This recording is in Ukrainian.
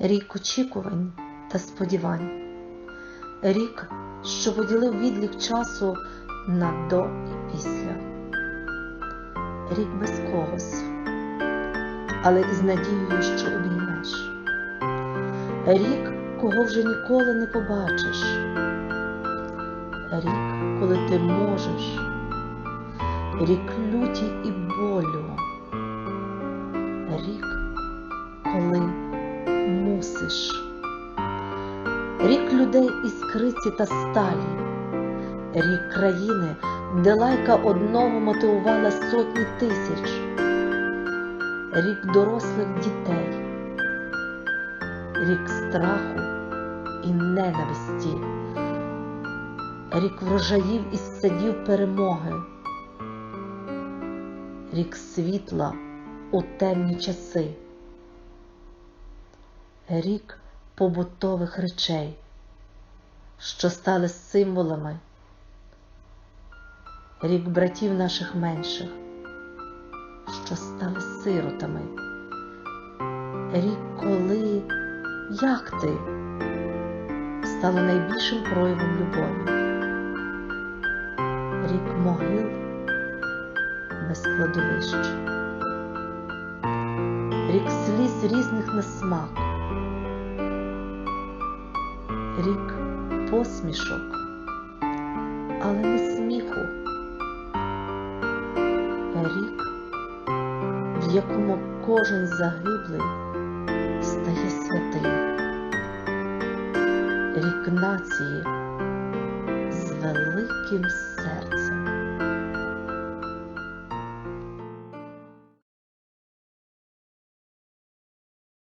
рік очікувань та сподівань, рік, що поділив відлік часу на до і після, рік без когось, але із надією, що обіймеш, рік, кого вже ніколи не побачиш, рік, коли ти можеш, рік люті і людей із криці та сталі, рік країни, де лайка одного мотивувала сотні тисяч, рік дорослих дітей, рік страху і ненависті, рік врожаїв із садів перемоги, рік світла у темні часи. Рік побутових речей, що стали символами, рік братів наших менших, що стали сиротами, рік, коли як ти стало найбільшим проявом любові, рік могил без кладовищ, рік сліз різних на смак. Рік посмішок, але не сміху, рік, в якому кожен загиблий стає святим, рік нації з великим серцем.